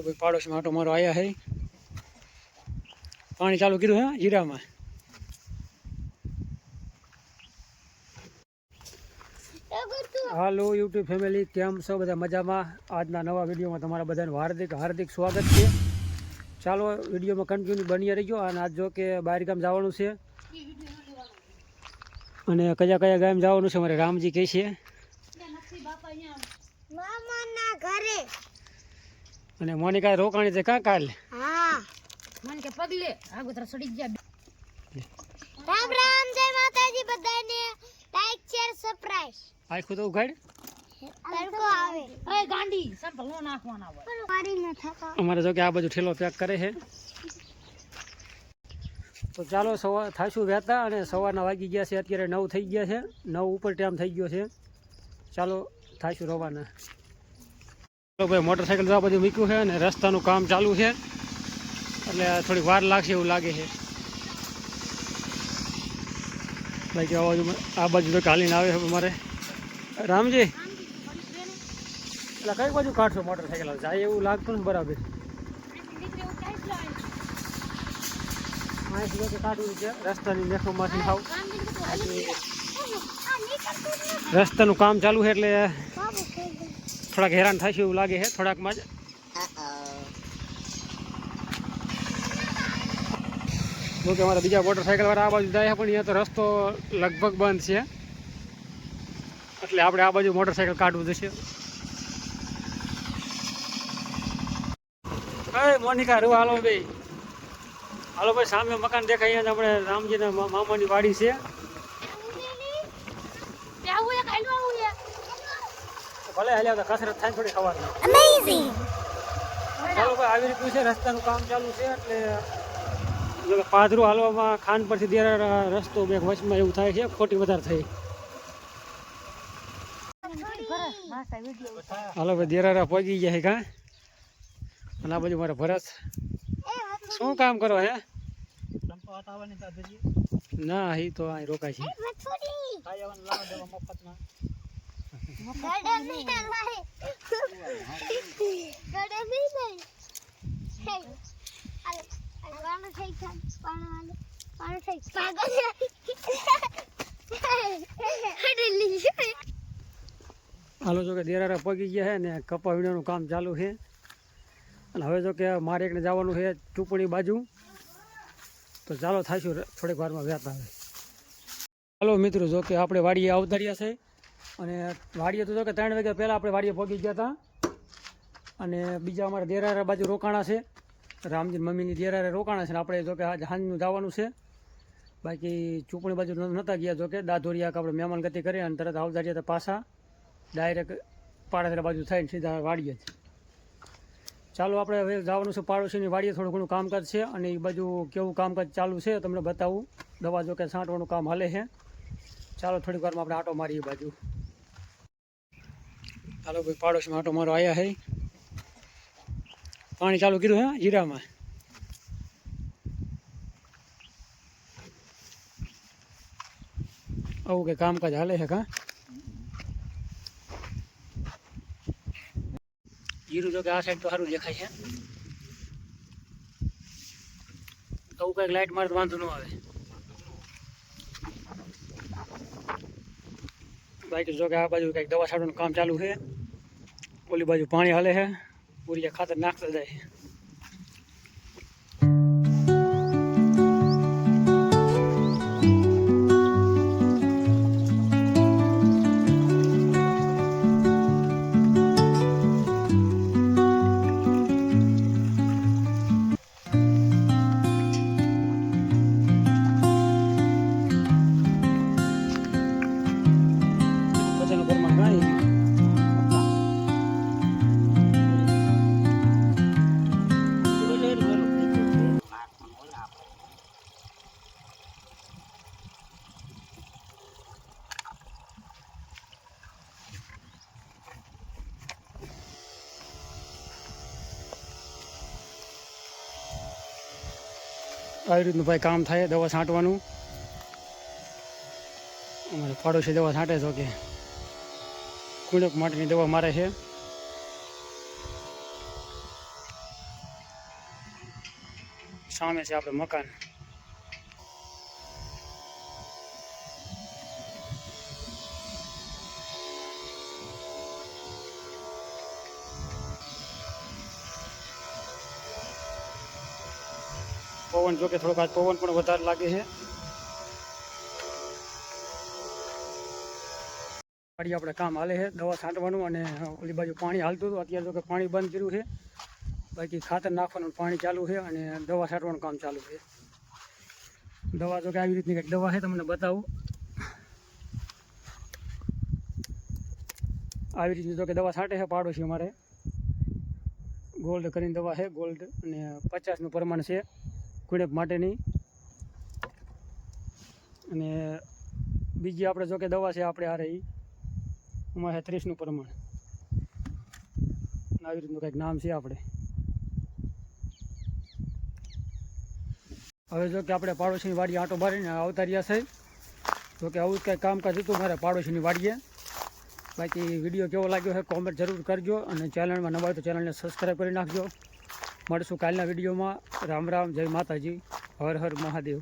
પાડોશમાં આટો મારો આવ્યા હે. પાણી ચાલુ કીધું હે, જીરામાં. હાલો, યુટ્યુબ ફેમિલી, કેમ છો બધા? મજામાં? આજના નવા વિડીયોમાં તમારા બધાનું હાર્દિક હાર્દિક સ્વાગત છે. ચાલો, વિડીયોમાં કન્ટિન્યુ બની રહીજો. અને આજ જો કે બહાર ગામ જવાનું છે. અને કયા કયા ગામ જવાનું છે? મારે રામજી કહે છે. અને મોનિકા રોકાણી છે કાં કાલ? હા. મને કે પગલે આગોતરા સડી ગયા રામ રામ જય માતાજી બધાને. લાઈક શેર સબસ્ક્રાઇબ આખું તો ઉઘાડ. તડકો આવે. એ ગાંડી સંપલ નાખવાના હોય. પાડી ન થકા અમારે જો કે આ બાજુ ઠેલો પેક કરે છે. તો ચાલો સવાર થાશું વહેતા અને સવારના વાગી ગયા છે. અત્યારે નવ થઈ ગયા છે. નવ ઉપર ટાઈમ થઈ ગયો છે. ચાલો થાશું રવાના. ચાલો ભાઈ મોટરસાઇકલ જવા આ બધું મૂક્યું છે અને રસ્તાનું કામ ચાલુ છે. એટલે થોડીક વાર લાગશે એવું લાગે છે. બાકી આ બાજુ આ બાજુ તો કાલીને આવે છે મારે રામજી? એટલે કઈ બાજુ કાઢશો મોટરસાઇકલ જાય એવું લાગતું ને બરાબર. રસ્તાની મેખોમાંથી રસ્તાનું કામ ચાલુ છે એટલે થોડાક હેરાન થશે એવું લાગે છે, થોડાકમાં જ. જોકે અમારા બીજા મોટરસાઇકલ વાળા આ બાજુ જાય પણ અહીંયા તો રસ્તો લગભગ બંધ છે. એટલે આપણે આ બાજુ મોટરસાઇકલ કાઢવું જશે. અરે મોનિકા રૂ હાલો ભાઈ. હાલો ભાઈ, સામે મકાન દેખાય આપણે રામજીના મામાની વાડી છે આવું એક હાલવા આવું લે ભલે હાલ્યા હતા કસરત થાય થોડી ખબર અમેઝિંગ ચાલો ભાઈ આવી રીતનું છે રસ્તાનું કામ ચાલુ છે એટલે પાદરું હાલવામાં ખાન પરથી દેરા રસ્તો બે વચમાં એવું થાય છે ખોટી વધારે થઈ. હાલો ભાઈ દેરારા પહોંચી ગયા છે કાં અને આ બાજુ મારા ભરત. શું કામ કરો હે? ના એ તો અહીં રોકાય છે. હાલો, જો કે દેરારા પગી ગયા છે ને કપા વીણવાનું કામ ચાલુ છે અને હવે જો કે મારે એકને જવાનું છે ચૂંટણી બાજુ. તો ચાલો થાશું થોડીક વારમાં વ્યાતા આવે ચાલો મિત્રો, જો કે આપણે વાડીએ અવતર્યા છે. અને વાડીએ તો કે ત્રણ વાગ્યા પહેલાં આપણે વાડીએ પહોંચી ગયા હતા અને બીજા અમારા દેરારા બાજુ રોકાણા છે. રામજી મમ્મીની દેરારે રોકાણા છે ને આપણે જો કે આજે સાંજનું જવાનું છે. બાકી ચૂંટણી બાજુ નહોતા ગયા જો કે. દાધોરિયા આપણે મહેમાન ગતિ કરી અને તરત આવતા હતા પાછા. ડાયરેક્ટ પાડાસરા બાજુ થઈને સીધા વાડીએ જ. ચાલો આપણે હવે જવાનું છે પાડોશીની વાડીએ. થોડું ઘણું કામકાજ છે અને એ બાજુ કેવું કામકાજ ચાલુ છે તમને બતાવું. દવા જો કે છાંટવાનું કામ હાલે છે. ચાલો થોડીક વારમાં આપણે આટો મારીએ બાજુ. ચાલો ભાઈ, પાડોશમાં આટો મારો આવ્યા છે પાણી ચાલુ કર્યું હે, જીરામાં. આવું કે કામકાજ હાલે છે કાં? જીરું જો કે આ સાઈડ તો સારું દેખાય છે. આવું કંઈક લાઇટ મારે તો વાંધો ન આવે. બાકી જો કે આ બાજુ કંઈક દવા છાંટવાનું કામ ચાલુ છે. ઓલી બાજુ પાણી હાલે છે. પૂરી ખાતર નાખતા જાય. આવી રીતનું ભાઈ કામ થાય, દવા છાંટવાનું. અમારે પાડોશી દવા છાંટે તો કે કુંડક માટેની દવા મારે છે. સામે છે આપણે મકાન. પવન જોકે થોડોક આજ પવન પણ વધારે લાગે છે. ગાડી આપણે કામ હાલે છે, દવા છાંટવાનું અને ઓલી બાજુ પાણી હાલતું હતું. અત્યારે જોકે પાણી બંધ કર્યું છે. બાકી ખાતર નાખવાનું પાણી ચાલુ છે અને દવા છાંટવાનું કામ ચાલુ છે. દવા જોકે આવી રીતની કંઈક દવા છે, તમને બતાવું. આવી રીતની જોકે દવા છાંટે છે પાડોશી અમારે. ગોલ્ડ કરીને દવા છે, ગોલ્ડ અને પચાસનું પ્રમાણ છે. કુણેપ માટેની અને બીજી આપણે જો કે દવા છે આપણે આ રહી એમાં છે ત્રીસનું પ્રમાણ. આવી રીતનું કંઈક નામ છે આપણે. હવે જો કે આપણે પાડોશીની વાડીએ આંટો મારીને આવતા રહ્યા છે. તો કે આવું કંઈક કામકાજ હતું મારે પાડોશીની વાડીએ. બાકી વીડિયો કેવો લાગ્યો છે કોમેન્ટ જરૂર કરજો અને ચેનલમાં નવા હોય તો ચેનલને સબસ્ક્રાઈબ કરી નાખજો. મળશું કાલના વિડીયોમાં. રામ રામ જય માતાજી. હર હર મહાદેવ.